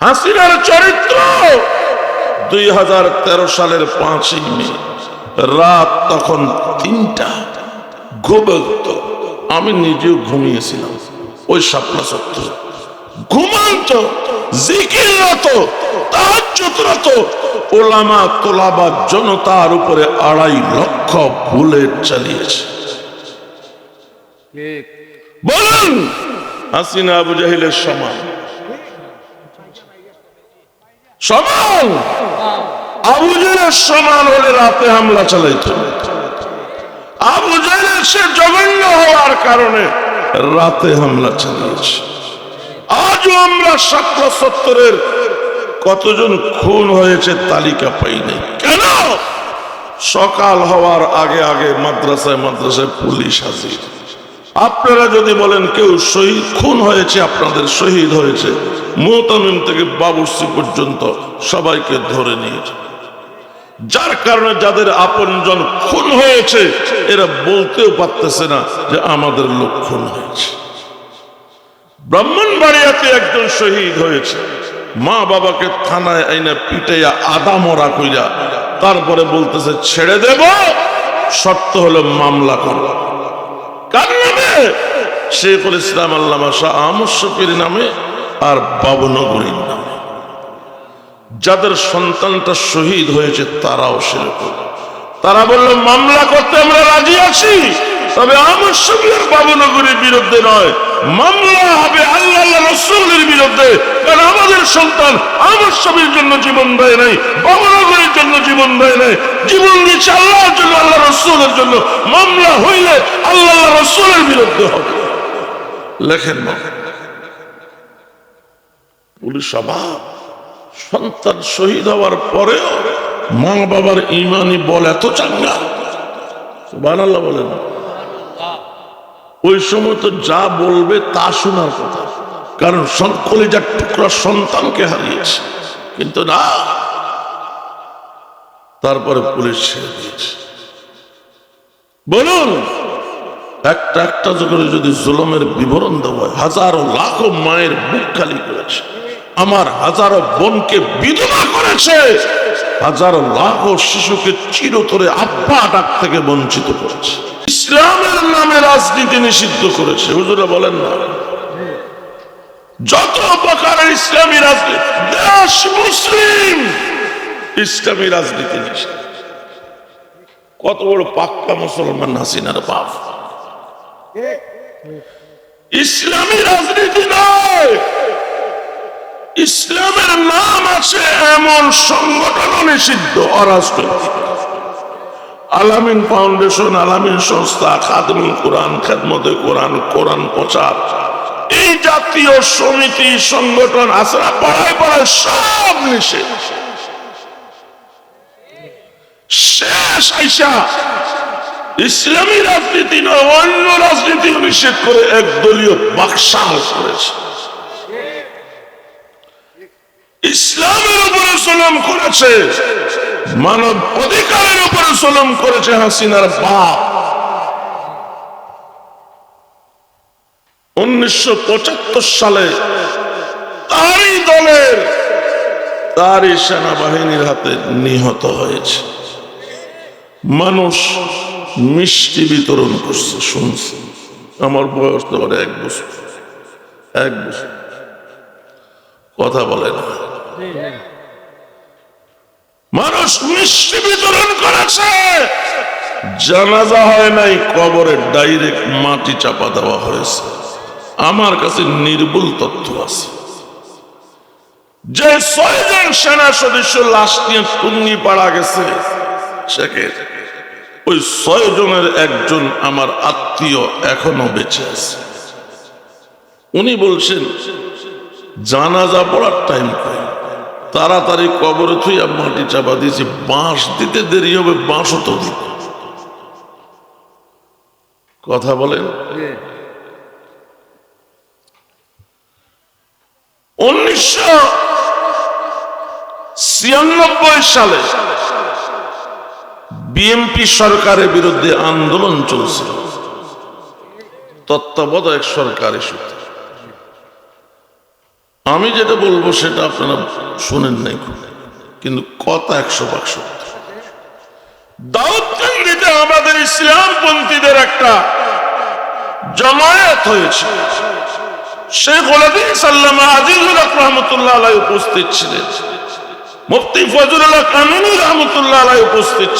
হাসিনার চরিত্র। দুই হাজার তেরো সালের পাঁচই মে রাত তখন তিনটা। ঘুমন্ত। আমি নিজেও ঘুমিয়েছিলাম। ওই শাপলা সত্য ঘুমান্ত জিকিররত তাহাজ্জুদরত। ওলামা তোলাবা জনতার উপরে আড়াই লক্ষ বুলেট চালিয়েছে। বলুন হাসিনা আবু জাহিলের সমান সমান। আবু জাহেলের সমান হলে রাতে হামলা চালাইতো। আবু জাহেলের সে জঘন্য হওয়ার কারণে রাতে হামলা চালিয়েছে। আজও আমরা সাতশো সত্তরের কতজন খুন হয়েছে তালিকা পাই নাই। কেন? সকাল হওয়ার আগে আগে মাদ্রাসায় মাদ্রাসায় পুলিশ হাজির। আপনারা যদি বলেন কেউ শহীদ, খুন হয়েছে, আপনাদের শহীদ হয়েছে, মোহতামিম থেকে বাবুর্চি পর্যন্ত সবাইকে ধরে নিয়েছে যার কারণে যাদের আপনজন খুন হয়েছে, এরা বলতেও পারতেছে না যে আমাদের লোক খুন হয়েছে। ব্রাহ্মণবাড়িয়াতে একজন শহীদ হয়েছে। মা বাবাকে থানায় আইনা পিটাইয়া আদা মরা কইরা তারপরে বলতেছে, ছেড়ে দেব, শর্ত হলো মামলা করো। কার নামে শেখুল ইসলাম আল্লামা শাহ আহমদ শফির নামে আর বাবনগরীর নামে। যাদের সন্তানটা শহীদ হয়েছে, তারাও সেরকম। তারা বলল, মামলা করতে আমরা রাজি আছি, তবে আমার শফির বাবনগরীর বিরুদ্ধে নয়। মামলা হবে আল্লাহ রসুলের বিরুদ্ধে। কারণ আমাদের সন্তান আমার শফির জন্য জীবন দেয় নাই বাবনগরীর জন্য জীবন দেয় নাই। জীবন দিচ্ছে আল্লাহর জন্য, আল্লাহ রসুলের জন্য। মামলা হইলে আল্লাহ রসুলের বিরুদ্ধে হবে। লেখেন পুলিশ অভাব সন্তান শহীদ হওয়ার পরেও মা বাবার ইমানি বল এত চাঙ্গা। সুবহানাল্লাহ বলেন। ওই সময় তো যা বলবে তা শোনার কথা। কারণ কলিজার টুকরা সন্তানকে হারিয়েছে। কিন্তু না, তারপরে পুলিশ ছেড়ে দিয়েছে। বলুন, একটা একটা করে যদি জুলমের বিবরণ দেওয়া হাজারো লাখো মায়ের বুক খালি করেছে। আমার হাজারো বোনকে বিধবা করেছে। হাজারো লাখো শিশুকে চিরতরে আব্বা ডাক থেকে বঞ্চিত করেছে। ইসলামের নামে রাজনীতি নিষিদ্ধ করেছে। হুজুরা বলেন না। যত প্রকারের ইসলামী রাজনীতি, দেশ মুসলিম ইসলামী রাজনীতি নিষিদ্ধ। কত বড় পাক্কা মুসলমান হাসিনার বাপ। ইসলামী রাজনীতি নয়। ইসলামের নাম আছে এমন সংগঠন নিষিদ্ধ, অরাজনৈতিক। আলামিন ফাউন্ডেশন, আলামিন সংস্থা, খাদমুল কোরআন, খেদমতে কোরআন কোরআন প্রচার। এই জাতীয় সমিতি, সংগঠন না? পাড়ায় পাড়ায় সব নিষেধ। শেষ আইসা। ইসলামী রাজনীতি নয়, অন্য রাজনীতি নিষেধ করে একদলীয় বাকশাল করেছে। ইসলামের উপরে জুলুম করেছে। মানব অধিকারের উপরে জুলুম করেছে হাসিনার বাপ। উনিশশো পঁচাত্তর সালে তারই দলের, তারই সেনাবাহিনীর হাতে নিহত হয়েছে। মানুষ মিষ্টি বিতরণ করছে, শুনছে। আমার বয়স তো এক বছর। এক বছর। কথা বলে না। মানুষ মিষ্টি বিতরণ করেছে। জানাজা হয় নাই, কবরে ডাইরেক্ট মাটি চাপা দেওয়া হয়েছে। আমার কাছে নির্ভুল তথ্য আছে। যে ছয়জন সেনা সদস্য লাশ নিয়ে টুঙ্গি পাড়া গেছে সেকে ওই ছয় জনের একজন আমার আত্মীয় এখনও বেঁচে আছে। উনি বলছেন, জানাজা পড়ার টাইম পাই তাড়াতাড়ি কবরে থুই মাটি চাপা দিয়েছি। বাঁশ দিতে দেরি হবে বাঁশও তো কথা বলেন? উনিশশো ছিয়ানব্বই সালে বিএনপি সরকারের বিরুদ্ধে আন্দোলন চলছিল। তত্ত্বাবধায়ক সরকারের সূত্রে আমি যেটা বলব সেটা আপনারা শোনেন নাই কিন্তু কথা একশো সত্য। দাউদকান্দিতে আমাদের ইসলামপন্থীদের একটা জামায়াত হয়েছে। আলাই উপস্থিত ছিলেন। উপস্থিত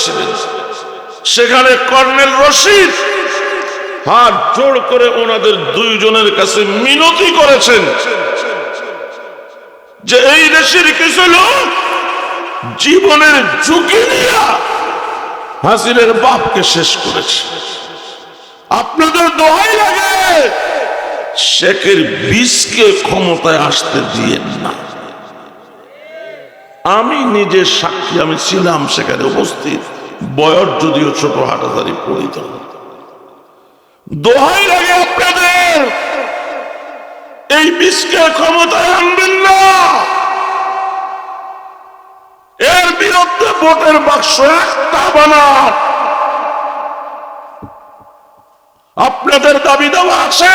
সেখানে কর্নেল রশিদ হাত জোড় করে ওনাদের দুইজনের কাছে মিনতি করেছেন। যে এই দেশের কিছু লোক জীবনের ঝুঁকি নিয়ে হাসিনের বাপকে শেষ করেছে। আপনাদের দোহাই লাগে, শেখের বিষকে ক্ষমতায় আসতে দিয়েন না। আমি নিজে সাক্ষী, আমি ছিলাম সেখানে উপস্থিত, বয়স যদিও ছোট হাটাদারি পড়িত দোহাই লাগে আপনাদের এই বিষকে ক্ষমতায় আনবেন না। এর বিরুদ্ধে ভোটের বাক্স একটা বানান। আপনাদের দাবি দেওয়া আছে।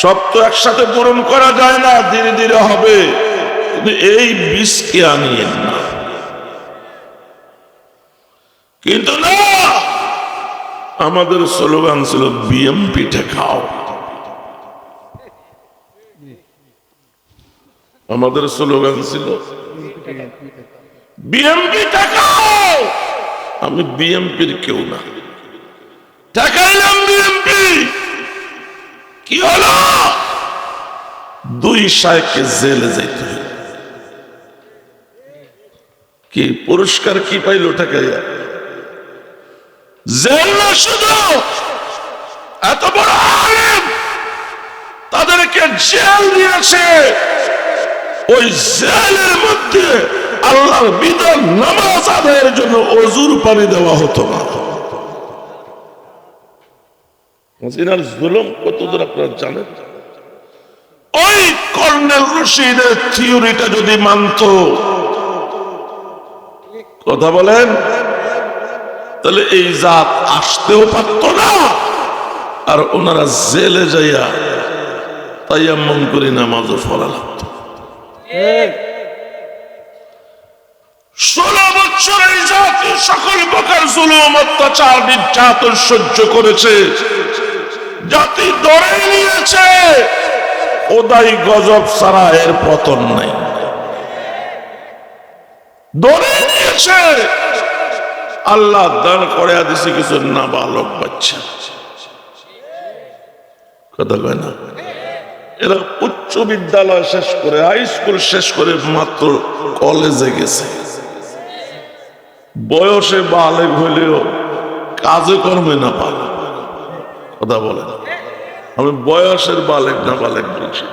সব তো একসাথে পূরণ করা যায় না, ধীরে ধীরে হবে। এই বিষকে আনিয়েন না কিন্তু না, আমাদের স্লোগান ছিল, বিএমপি ঠেকাও। আমাদের স্লোগান ছিল বিএমপি ঠেকাও! আমি বিএমপির কেউ না। ঠেকাইলাম বিএমপি কি হলো? দুই সাহেবকে জেলে যাইতে। কি পুরস্কার কি পাইল ঠেকাইয়া? জেল না শুধু? এত বড় আলেম! তাদেরকে জেল দিয়েছে। ওই জেলের মধ্যে আল্লাহর বিধান নামাজ আদায়ের জন্য অজুর পানি দেওয়া হতো না। জুলুম কতদূর আপনারা জানেন? ওই কর্নেল রশিদের থিওরিটা যদি মানতো। কথা বলেন? তাহলে এই জাত আসতেও পারত না। আর ওনারা জেলে যাইয়া তাই এমন করে নামাজও ফলা লাগতো ষোলো বছর এই জাতি সকল প্রকার জুলুম, অত্যাচার, নির্যাতন সহ্য করেছে। জাতি ধরে নিয়েছে। ওদাই গজব ছাড়া এর পতন নাই। আল্লাহ দান করে দিছে কিছু না বালক বাচ্চা। কথা কয় না? এরা উচ্চ বিদ্যালয় শেষ করে হাই স্কুল শেষ করে মাত্র কলেজে গেছে। বয়সে বালেক হইলেও কাজে কর্মে না পালে কথা বলে আমি বয়সের বালেক না বালেক বলছি।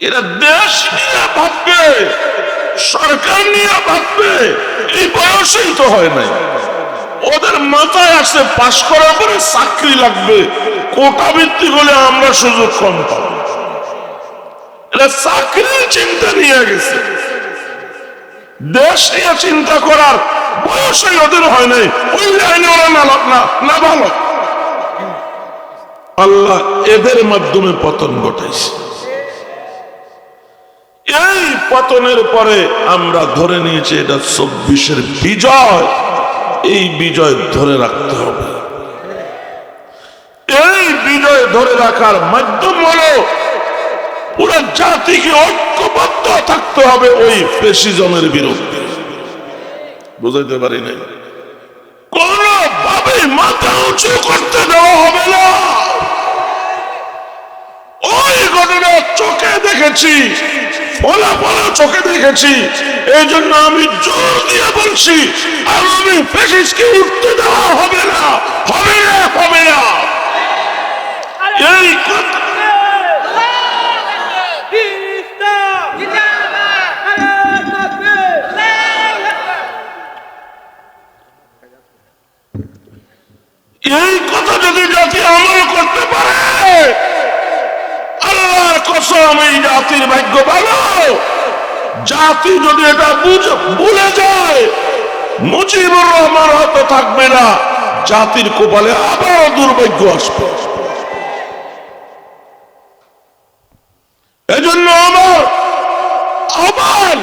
এরা দেশ নিয়ে ভাববে, সরকার নিয়ে ভাববে, এই বয়সেই তো হয় নাই। ওদের মাথায় আসে, পাশ করার পরে চাকরি লাগবে। কোটা ভিত্তি হলে আমরা সুযোগ কম এরা চাকরির চিন্তা নিয়ে গেছে। দেশ নিয়ে চিন্তা করার ওদের হয় নাই। ওই লাইনে ওরা না না না ভালো আল্লাহ এদের মাধ্যমে পতন ঘটাইছে। এই পতনের পরে আমরা ধরে নিয়েছি এটা চব্বিশের বিজয়। এই বিজয় ধরে রাখতে হবে। এই বিজয় ধরে রাখার মাধ্যম হলো পুরো জাতিকে ঐক্যবদ্ধ থাকতে হবে ওই ফেসিজমের বিরুদ্ধে। বুঝাইতে পারি নাই? কোনভাবে মাথা উঁচু করতে দেওয়া হবে না। ওই ঘটনা চোখে দেখেছি। ফলাফলও চোখে দেখেছি। এই জন্য আমি জোর দিয়ে বলছি আগামী ফেসিসকে উঠতে দেওয়া হবে না হবে না হবে না। এই এই কথা যদি জাতি আমল করতে পারে আল্লাহর কসম, এই জাতির ভাগ্য ভালো। জাতি যদি এটা বুঝ- ভুলে যায়, মুজিবুর রহমান হয়তো থাকবে না। জাতির কপালে আবারও দুর্ভাগ্য আসবে। এজন্য আমার আবার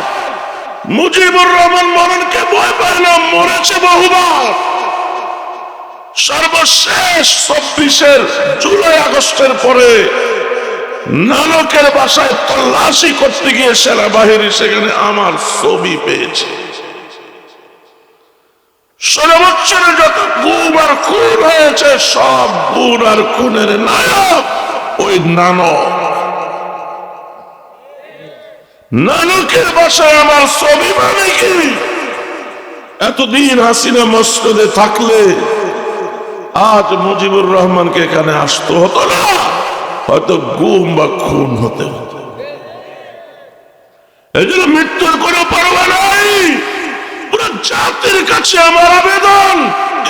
মুজিবুর রহমান মরণকে ভয় পায় না, মরেছে বহুবার। সর্বশেষ চব্বিশের জুলাই আগস্টের পরে নানকের বাসায় তল্লাশি করতে গিয়ে সেনাবাহিনী সেখানে আমার ছবি পেয়েছে। যত গুম আর খুন হয়েছে, সব গুণ আর খুনের নায়ক ওই নানক। নানকের বাসায় আমার ছবি মানে কি? এতদিন হাসিনা মসজিদে থাকলে আজ মুজিবুর রহমানকে এখানে আসতে হতো না। হয়তো গুম বা খুন হতে হতো এই জন্য মৃত্যুর কোনো পরোয়া নাই। পুরো জাতির কাছে আমার আবেদন,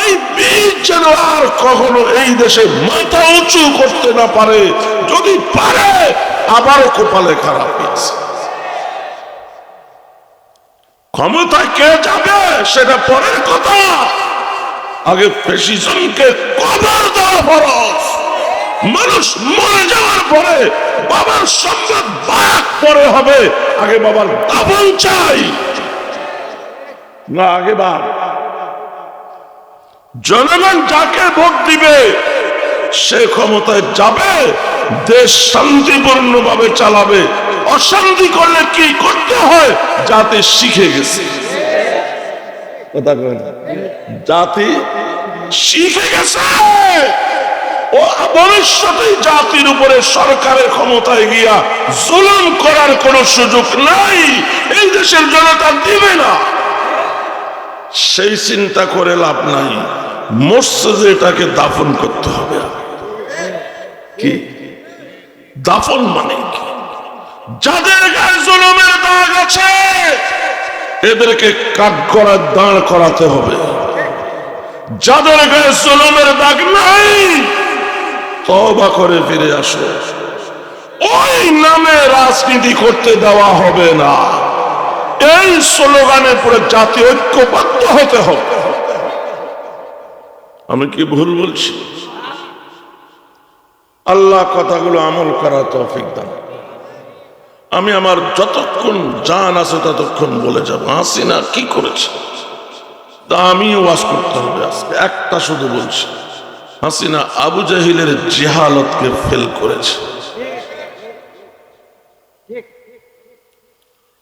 এই বীজ যেন আর কখনো এই দেশে মাথা উঁচু করতে না পারে। যদি পারে, আবারও কপালে খারাপ হয়েছে ক্ষমতায় কে যাবে সেটা পরের কথা। আগে ফেসিজমকে কবর দেওয়া ফরজ। মানুষ মরে যাওয়ার পরে বাবার সম্পদ বায়াক পরে হবে। আগে বাবার দাবন চাই, না, আগে বাপ। জনগণ যাকে ভোট দিবে, সে ক্ষমতায় যাবে, দেশ শান্তিপূর্ণ ভাবে চালাবে। অশান্তি করলে কি করতে হয়? জাতি শিখে গেছে। জাতি শিখে গেছে। ও জাতির উপরে সরকারের ক্ষমতায় গিয়া জুলুম করার কোন সুযোগ নাই। এই দেশের জনতা দিবে না। সেই চিন্তা করে লাভ নাই। মসজিদে এটাকে দাফন করতে হবে। কি? দাফন মানে কি? যাদের গায়ে জুলুমের দাগ আছে, এদেরকে কাঠ করার দাঁড় করাতে হবে। যাদের গায়ে জুলুমের দাগ নাই তবা করে ফিরে আসো। ওই নামে রাজনীতি করতে দেওয়া হবে না। এই স্লোগানে পুরো জাতি ঐক্যবদ্ধ হতে হবে। আমি কি ভুল বলছি? আল্লাহ কথাগুলো আমল করা তৌফিক দান। আমি আমার যতক্ষণ জান আছে ততক্ষণ বলে যাব। হাসিনা কি করেছে? তা আমি ওয়াজ করতে হবে আজকে। একটা শুধু বলছি। হাসিনা আবু জাহিলের জেহালতকে ফেল করেছে।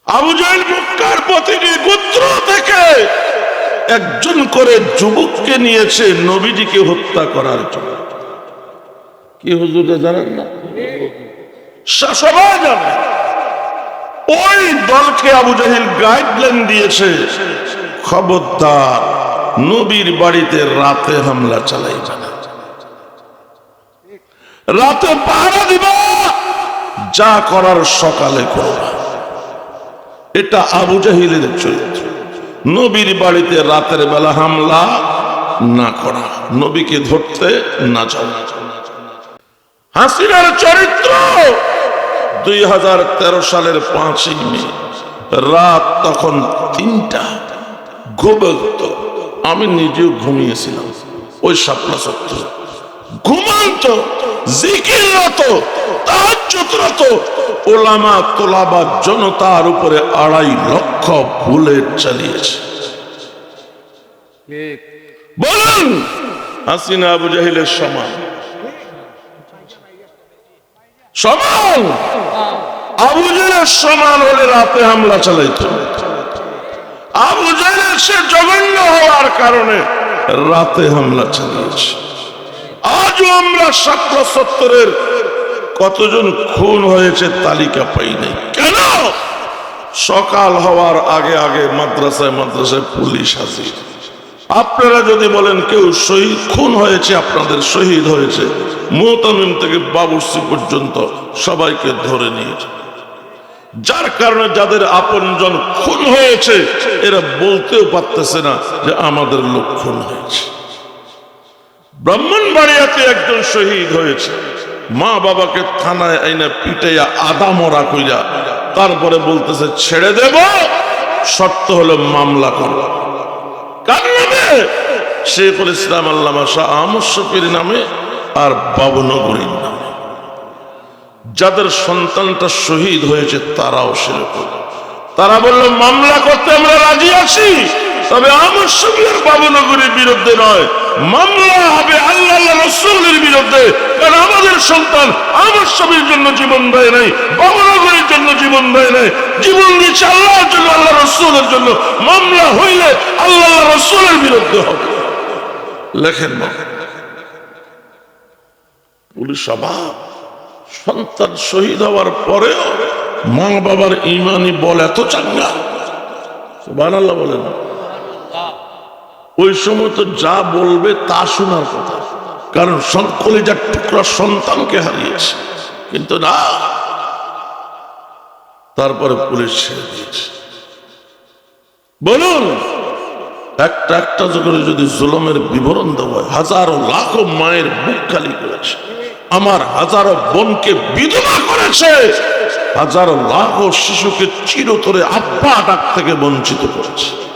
আবু জাহিল মক্কার প্রতিটি গোত্র থেকে একজন করে যুবককে নিয়েছে নবীজিকে হত্যা করার জন্য। কি হুজুরে জানেন না? সবাই জানে ওই দলকে আবু জাহিল গাইডলাইন দিয়েছে, খবরদার, নবীর বাড়িতে রাতে হামলা চালাইবে না। রাতে পাহারা দিবা। যা করার সকালে করবা। এটা আবু জাহিলের চরিত্র। নবীর বাড়িতে রাতের বেলা হামলা না করা, নবীকে ধরতে না যাওয়া। হাসিনার চরিত্র। দুই হাজার তেরো সালের পাঁচই মে, রাত তখন তিনটা। ঘুমন্ত আমি নিজেও ঘুমিয়েছিলাম। ওই শাপলা সত্য ঘুমান্ত জিকিররত তাহাজ্জুদরত ওলামা তোলাবা জনতার উপরে আড়াই লক্ষ বুলেট চালিয়েছে। বলুন হাসিনা আবু জাহিলের সমান। সমান? আবু জাহেলের সমান হলে রাতে হামলা চালাইতো। আবু জাহেলের সে জঘন্য হওয়ার কারণে রাতে হামলা চালিয়েছে। আজও আমরা সাতটা সত্তরের কতজন খুন হয়েছে তালিকা পাই নাই। কেন? সকাল হওয়ার আগে আগে মাদ্রাসায় মাদ্রাসায় পুলিশ হাজির। আপনারা যদি বলেন কেউ শহীদ খুন হয়েছে, আপনাদের শহীদ হয়েছে, মোহতামিম থেকে বাবুর্সি পর্যন্ত সবাইকে ধরে নিয়েছে। যার কারণে যাদের আপনজন খুন হয়েছে, এরা বলতেও পারতেছে না যে আমাদের লোক খুন হয়েছে। ব্রাহ্মণবাড়িয়াতে একজন শহীদ হয়েছে। মা বাবাকে থানায় আইনা পিটাইয়া আদা মরা কইরা তারপরে বলতেছে, ছেড়ে দেব, শর্ত হলো মামলা করো। কার নামে? শেখুল ইসলাম আল্লামা শাহ আহমদ নামে আর বাবনগরীর নামে। যাদের সন্তানটা শহীদ হয়েছে, তারাও সেরকম। তারা বলল, মামলা করতে আমরা রাজি আছি। তবে আমার সঙ্গের বাবুনগরীর বিরুদ্ধে নয়, মামলা হবে আল্লাহ রসুলের বিরুদ্ধে। কারণ আমাদের সন্তান আমার স্বামীর জন্য জীবন দেয় নাই, বাবুনগরীর জন্য জীবন দেয় নাই। জীবন দিয়েছে আল্লাহর জন্য, আল্লাহ রসুলের জন্য। মামলা হইলে আল্লাহ রসুলের বিরুদ্ধে হবে। লেখেন না। পুলিশ অভাব সন্তান শহীদ হওয়ার পরেও মা বাবার ইমানি বল এত চাঙ্গা। সুবহানাল্লাহ বলেন। ওই সময় তো যা বলবে তা শোনার কথা। কারণ কলিজার টুকরা সন্তানকে হারিয়েছে। কিন্তু না, তারপরে পুলিশ দিয়েছে। বলুন, একটা একটা করে যদি জুলমের বিবরণ দেওয়া হয়, হাজারো লাখো মায়ের বুক খালি করেছে। আমার হাজারো বোনকে বিধবা করেছে। হাজারো লাখো শিশুকে চিরতরে আব্বা ডাক থেকে বঞ্চিত করেছে।